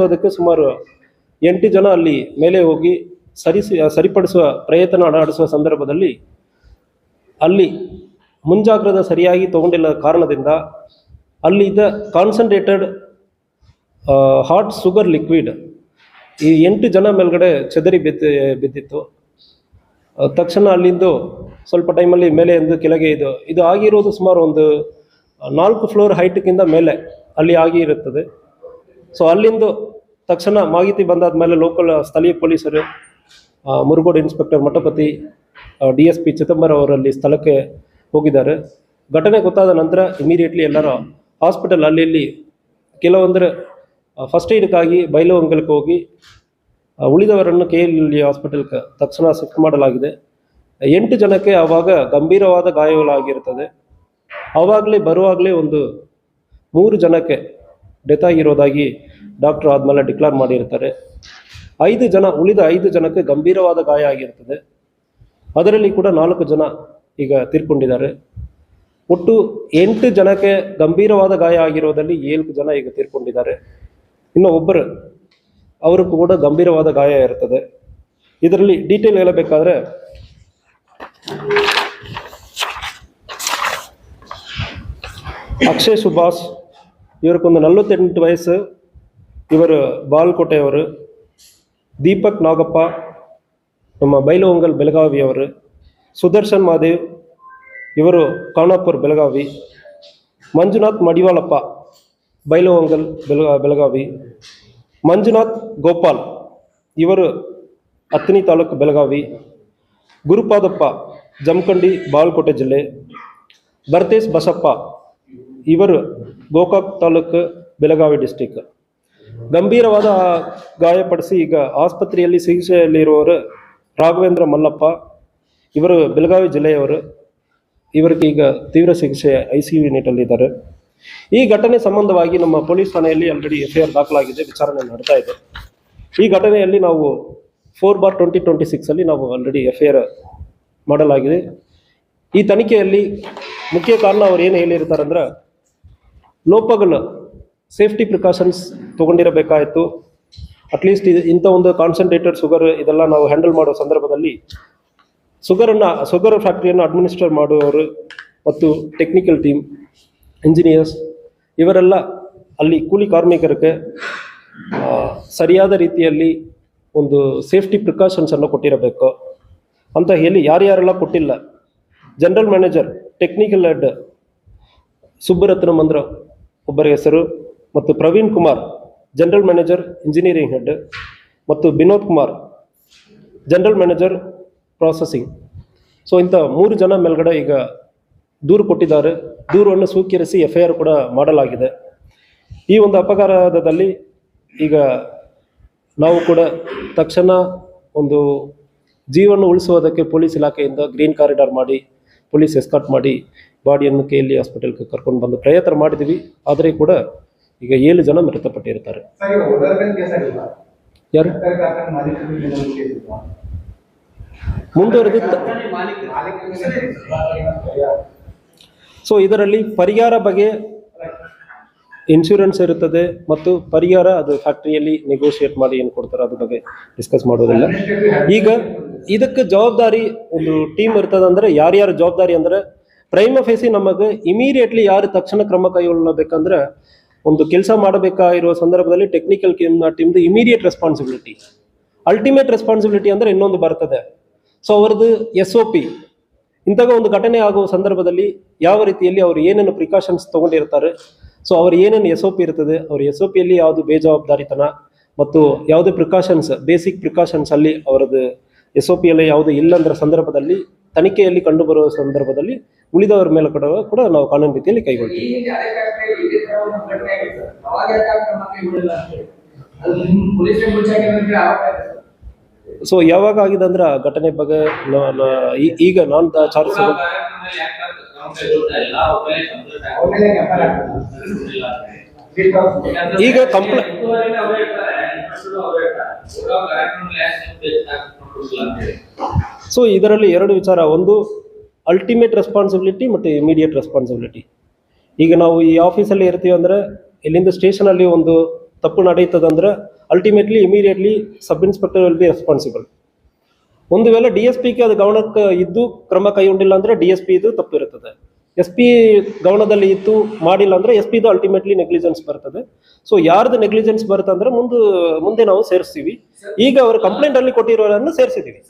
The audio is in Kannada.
ಮಾಡಿಸೋದಕ್ಕೆ ಸುಮಾರು ಎಂಟು ಜನ ಅಲ್ಲಿ ಮೇಲೆ ಹೋಗಿ ಸರಿಸಿ ಸರಿಪಡಿಸುವ ಪ್ರಯತ್ನ ನಡೆಸುವ ಸಂದರ್ಭದಲ್ಲಿ ಅಲ್ಲಿ ಮುಂಜಾಗ್ರತೆ ಸರಿಯಾಗಿ ತಗೊಂಡಿಲ್ಲ ಕಾರಣದಿಂದ ಅಲ್ಲಿ ಇದ್ದ ಕಾನ್ಸಂಟ್ರೇಟೆಡ್ ಹಾಟ್ ಶುಗರ್ ಲಿಕ್ವಿಡ್ ಈ ಎಂಟು ಜನ ಮೇಲ್ಗಡೆ ಚದರಿ ಬಿದ್ದ, ಬಿದ್ದಿತ್ತು. ತಕ್ಷಣ ಅಲ್ಲಿಂದು ಸ್ವಲ್ಪ ಟೈಮಲ್ಲಿ ಮೇಲೆ ಎಂದು ಕೆಳಗೆ ಇದು ಇದು ಆಗಿರೋದು ಸುಮಾರು ಒಂದು ನಾಲ್ಕು ಫ್ಲೋರ್ ಹೈಟ್ಗಿಂತ ಮೇಲೆ ಅಲ್ಲಿ ಆಗಿ ಇರುತ್ತದೆ. ಸೊ ಅಲ್ಲಿಂದು ತಕ್ಷಣ ಮಾಹಿತಿ ಬಂದಾದ ಮೇಲೆ ಲೋಕಲ್ ಸ್ಥಳೀಯ ಪೊಲೀಸರು Murugodu inspector Mathapati D S P Chidambara ಅವರಲ್ಲಿ ಸ್ಥಳಕ್ಕೆ ಹೋಗಿದ್ದಾರೆ. ಘಟನೆ ಗೊತ್ತಾದ ನಂತರ ಇಮಿಡಿಯೇಟ್ಲಿ ಎಲ್ಲರೂ ಹಾಸ್ಪಿಟಲ್ ಅಲ್ಲಿ ಇಲ್ಲಿ ಕೆಲವೊಂದರ ಫಸ್ಟ್ ಏಡ್ಗಾಗಿ ಬೈಲಹೊಂಗಲಕ್ಕೆ ಹೋಗಿ ಉಳಿದವರನ್ನು ಕೆ ಎಲ್ ಹಾಸ್ಪಿಟಲ್ಗೆ ತಕ್ಷಣ ಶಿಫ್ಟ್ ಮಾಡಲಾಗಿದೆ. ಎಂಟು ಜನಕ್ಕೆ ಆವಾಗ ಗಂಭೀರವಾದ ಗಾಯಗಳಾಗಿರುತ್ತದೆ. ಆವಾಗಲೇ, ಬರುವಾಗಲೇ ಒಂದು ಮೂರು ಜನಕ್ಕೆ ಡೆತ್ ಆಗಿರೋದಾಗಿ ಡಾಕ್ಟರ್ ಆದಮೇಲೆ ಡಿಕ್ಲೇರ್ ಮಾಡಿರ್ತಾರೆ. ಐದು ಜನ, ಉಳಿದ ಐದು ಜನಕ್ಕೆ ಗಂಭೀರವಾದ ಗಾಯ ಆಗಿರ್ತದೆ. ಅದರಲ್ಲಿ ಕೂಡ ನಾಲ್ಕು ಜನ ಈಗ ತೀರ್ಕೊಂಡಿದ್ದಾರೆ. ಒಟ್ಟು ಎಂಟು ಜನಕ್ಕೆ ಗಂಭೀರವಾದ ಗಾಯ ಆಗಿರೋದಲ್ಲಿ ಏಳು ಜನ ಈಗ ತೀರ್ಕೊಂಡಿದ್ದಾರೆ. ಇನ್ನು ಒಬ್ಬರು, ಅವರು ಕೂಡ ಗಂಭೀರವಾದ ಗಾಯ ಇರ್ತದೆ. ಇದರಲ್ಲಿ ಡೀಟೇಲ್ ಹೇಳಬೇಕಾದ್ರೆ, ಅಕ್ಷಯ್ ಸುಭಾಷ್ ಇವರಿಗೊಂದು ನಲವತ್ತೆಂಟು ವಯಸ್ಸು ಇವರು ಬಾಲ್ಕೋಟೆಯವರು ದೀಪಕ್ ನಾಗಪ್ಪ ನಮ್ಮ ಬೈಲಹೊಂಗಲ್ ಬೆಳಗಾವಿಯವರು ಸುದರ್ಶನ್ ಮಹಾದೇವ್ ಇವರು ಖಾನಾಪುರ್ ಬೆಳಗಾವಿ ಮಂಜುನಾಥ್ ಮಡಿವಾಳಪ್ಪ ಬೈಲಹೊಂಗಲ್ ಬೆಳಗಾ ಬೆಳಗಾವಿ ಮಂಜುನಾಥ್ ಗೋಪಾಲ್ ಇವರು ಹತ್ತನಿ ತಾಲೂಕು ಬೆಳಗಾವಿ ಗುರುಪಾದಪ್ಪ ಜಮಖಂಡಿ ಬಾಗಲಕೋಟೆ ಜಿಲ್ಲೆ ಭರ್ತೇಶ್ ಬಸಪ್ಪ ಇವರು ಗೋಕಾಕ್ ತಾಲೂಕು ಬೆಳಗಾವಿ ಡಿಸ್ಟಿಕ್ ಗಂಭೀರವಾದ ಗಾಯಪಡಿಸಿ ಈಗ ಆಸ್ಪತ್ರೆಯಲ್ಲಿ ಚಿಕಿತ್ಸೆಯಲ್ಲಿರುವವರು ರಾಘವೇಂದ್ರ ಮಲ್ಲಪ್ಪ, ಇವರು ಬೆಳಗಾವಿ ಜಿಲ್ಲೆಯವರು. ಇವರಿಗೆ ಈಗ ತೀವ್ರ ಚಿಕಿತ್ಸೆ ಐ ಸಿ ಯುನಿಟಲ್ಲಿದ್ದಾರೆ ಈ ಘಟನೆ ಸಂಬಂಧವಾಗಿ ನಮ್ಮ ಪೊಲೀಸ್ ಠಾಣೆಯಲ್ಲಿ ಆಲ್ರೆಡಿ ಎಫ್ ಐ ಆರ್ ದಾಖಲಾಗಿದೆ, ವಿಚಾರಣೆ ನಡೀತಾ ಇದೆ. ಈ ಘಟನೆಯಲ್ಲಿ ನಾವು ಫೋರ್ ಬಾರ್ ಟ್ವೆಂಟಿ ಟ್ವೆಂಟಿ ಸಿಕ್ಸಲ್ಲಿ ನಾವು ಆಲ್ರೆಡಿ ಎಫ್ ಐ ಆರ್ ಮಾಡಲಾಗಿದೆ. ಈ ತನಿಖೆಯಲ್ಲಿ ಮುಖ್ಯ ಕಾರಣ ಅವರು ಏನು ಹೇಳಿರ್ತಾರಂದ್ರೆ ಲೋಪಗಳು ಸೇಫ್ಟಿ ಪ್ರಿಕಾಷನ್ಸ್ ತೊಗೊಂಡಿರಬೇಕಾಯಿತು. ಅಟ್ಲೀಸ್ಟ್ ಇದು ಇಂಥ ಒಂದು ಕಾನ್ಸಂಟ್ರೇಟೆಡ್ ಶುಗರ್ ಇದೆಲ್ಲ ನಾವು ಹ್ಯಾಂಡಲ್ ಮಾಡೋ ಸಂದರ್ಭದಲ್ಲಿ ಶುಗರನ್ನು ಶುಗರ್ ಫ್ಯಾಕ್ಟ್ರಿಯನ್ನು ಅಡ್ಮಿನಿಸ್ಟರ್ ಮಾಡುವವರು ಮತ್ತು ಟೆಕ್ನಿಕಲ್ ಟೀಮ್ ಇಂಜಿನಿಯರ್ಸ್ ಇವರೆಲ್ಲ ಅಲ್ಲಿ ಕೂಲಿ ಕಾರ್ಮಿಕರಿಗೆ ಸರಿಯಾದ ರೀತಿಯಲ್ಲಿ ಒಂದು ಸೇಫ್ಟಿ ಪ್ರಿಕಾಷನ್ಸನ್ನು ಕೊಟ್ಟಿರಬೇಕು. ಅಂತ ಹೇಳಿ ಯಾರ್ಯಾರೆಲ್ಲ ಕೊಟ್ಟಿಲ್ಲ. General manager technical head Subbaratna Mandra ಒಬ್ಬರ ಹೆಸರು ಮತ್ತು Praveen Kumar general manager engineering head ಮತ್ತು Vinod Kumar general manager processing so ಇಂಥ ಮೂರು ಜನ ಮೇಲ್ಗಡೆ ಈಗ ದೂರು ಕೊಟ್ಟಿದ್ದಾರೆ. ದೂರವನ್ನು ಸ್ವೀಕರಿಸಿ ಎಫ್ ಐ ಆರ್ ಕೂಡ ಮಾಡಲಾಗಿದೆ. ಈ ಒಂದು ಅಪಘಾತದಲ್ಲಿ ಈಗ ನಾವು ಕೂಡ ತಕ್ಷಣ ಒಂದು ಜೀವನ ಉಳಿಸುವುದಕ್ಕೆ ಪೊಲೀಸ್ ಇಲಾಖೆಯಿಂದ ಗ್ರೀನ್ ಕಾರಿಡಾರ್ ಮಾಡಿ ಪೊಲೀಸ್ ಎಸ್ಕಾಟ್ ಮಾಡಿ ಬಾಡಿಯನ್ನು ಕೆ ಎಲ್ ಇ ಹಾಸ್ಪಿಟಲ್ಗೆ ಕರ್ಕೊಂಡು ಬಂದು ಪ್ರಯತ್ನ ಮಾಡಿದ್ವಿ ಆದರೆ ಕೂಡ ಈಗ ಏಳು ಜನ ಮೃತಪಟ್ಟಿರ್ತಾರೆ. ಯಾರು? ಮುಂದುವರೆದ ಸೊ ಇದರಲ್ಲಿ ಪರಿಹಾರ ಬಗ್ಗೆ ಇನ್ಶೂರೆನ್ಸ್ ಇರುತ್ತದೆ ಮತ್ತು ಪರಿಹಾರ ಅದು ಫ್ಯಾಕ್ಟ್ರಿಯಲ್ಲಿ ನೆಗೋಷಿಯೇಟ್ ಮಾಡಿ ಏನು ಕೊಡ್ತಾರೆ ಅದ್ರ ಬಗ್ಗೆ ಡಿಸ್ಕಸ್ ಮಾಡೋದಿಲ್ಲ ಈಗ ಇದಕ್ಕೆ ಜವಾಬ್ದಾರಿ ಒಂದು ಟೀಮ್ ಇರ್ತದೆ ಅಂದ್ರೆ ಯಾರ್ಯಾರು ಜವಾಬ್ದಾರಿ ಅಂದರೆ ಪ್ರೈಮ ಫೇಸಿ ನಮಗೆ ಇಮಿಡಿಯೇಟ್ಲಿ ಯಾರು ತಕ್ಷಣ ಕ್ರಮ ಕೈಗೊಳ್ಳಬೇಕಂದ್ರೆ ಒಂದು ಕೆಲಸ ಮಾಡಬೇಕಾಗಿರುವ ಸಂದರ್ಭದಲ್ಲಿ ಟೆಕ್ನಿಕಲ್ ಟೀಮ್ದು ಇಮಿಡಿಯೇಟ್ ರೆಸ್ಪಾನ್ಸಿಬಿಲಿಟಿ ಅಲ್ಟಿಮೇಟ್ ರೆಸ್ಪಾನ್ಸಿಬಿಲಿಟಿ ಅಂದ್ರೆ ಇನ್ನೊಂದು ಬರ್ತದೆ. ಸೊ ಅವ್ರದ್ದು ಎಸ್ ಒ ಪಿ ಇಂತಹ ಒಂದು ಘಟನೆ ಆಗುವ ಸಂದರ್ಭದಲ್ಲಿ ಯಾವ ರೀತಿಯಲ್ಲಿ ಅವರು ಏನೇನು ಪ್ರಿಕಾಷನ್ಸ್ ತಗೊಂಡಿರ್ತಾರೆ ಸೊ ಅವ್ರ ಏನೇನು ಎಸ್ ಒ ಪಿ ಇರ್ತದೆ ಅವ್ರ ಎಸ್ ಒ ಪಿಯಲ್ಲಿ ಯಾವುದು ಬೇಜವಾಬ್ದಾರಿತನ ಮತ್ತು ಯಾವುದೇ ಪ್ರಿಕಾಷನ್ಸ್ ಬೇಸಿಕ್ ಪ್ರಿಕಾಷನ್ಸ್ ಅಲ್ಲಿ ಅವರದ್ದು ಎಸ್ ಒ ಪಿಯಲ್ಲಿ ಯಾವುದು ಇಲ್ಲಂದ್ರ ಸಂದರ್ಭದಲ್ಲಿ ತನಿಖೆಯಲ್ಲಿ ಕಂಡುಬರುವ ಸಂದರ್ಭದಲ್ಲಿ ಉಳಿದವರ ಮೇಲೆ ಕೂಡ ಕೂಡ ನಾವು ಕಾನೂನು ರೀತಿಯಲ್ಲಿ ಕೈಗೊಳ್ತೀವಿ. ಸೊ ಯಾವಾಗ ಆಗಿದೆ ಅಂದ್ರೆ ಆ ಘಟನೆ ಬಗ್ಗೆ ಈಗ ನಾನ್ ಚಾರ್ಜ್ ಈಗ ಕಂಪ್ಲೇ-. ಸೊ ಇದರಲ್ಲಿ ಎರಡು ವಿಚಾರ ಒಂದು ಅಲ್ಟಿಮೇಟ್ ರೆಸ್ಪಾನ್ಸಿಬಿಲಿಟಿ ಮತ್ತು ಇಮಿಡಿಯೇಟ್ ರೆಸ್ಪಾನ್ಸಿಬಿಲಿಟಿ ಈಗ ನಾವು ಈ ಆಫೀಸಲ್ಲಿ ಇರ್ತೀವಿ ಅಂದರೆ, ಇಲ್ಲಿಂದ ಸ್ಟೇಷನಲ್ಲಿ ಒಂದು ತಪ್ಪು ನಡೀತದಂದ್ರೆ ultimately immediately sub inspector will be responsible ಒಂದು ವೇಳೆ ಡಿ ಎಸ್ ಪಿಗೆ ಅದು ಗಮನಕ್ಕೆ ಇದ್ದು ಕ್ರಮ ಕೈಗೊಂಡಿಲ್ಲ ಅಂದ್ರೆ ಡಿ ಎಸ್ ಪಿ ಇದು ತಪ್ಪಿರುತ್ತದೆ. ಎಸ್ ಪಿ ಗೌಣದಲ್ಲಿ ಇತ್ತು ಮಾಡಿಲ್ಲ ಅಂದ್ರೆ ಎಸ್ ಪಿದು ಅಲ್ಟಿಮೇಟ್ಲಿ ನೆಗ್ಲಿಜೆನ್ಸ್ ಬರ್ತದೆ. ಸೊ ಯಾರ್ದು ನೆಗ್ಲಿಜೆನ್ಸ್ ಬರುತ್ತೆ ಅಂದ್ರೆ ಮುಂದೆ ಮುಂದೆ ನಾವು ಸೇರಿಸ್ತೀವಿ. ಈಗ ಅವರು ಕಂಪ್ಲೇಂಟ್ ಅಲ್ಲಿ ಕೊಟ್ಟಿರೋರನ್ನು ಸೇರಿಸಿದ್ದೀವಿ.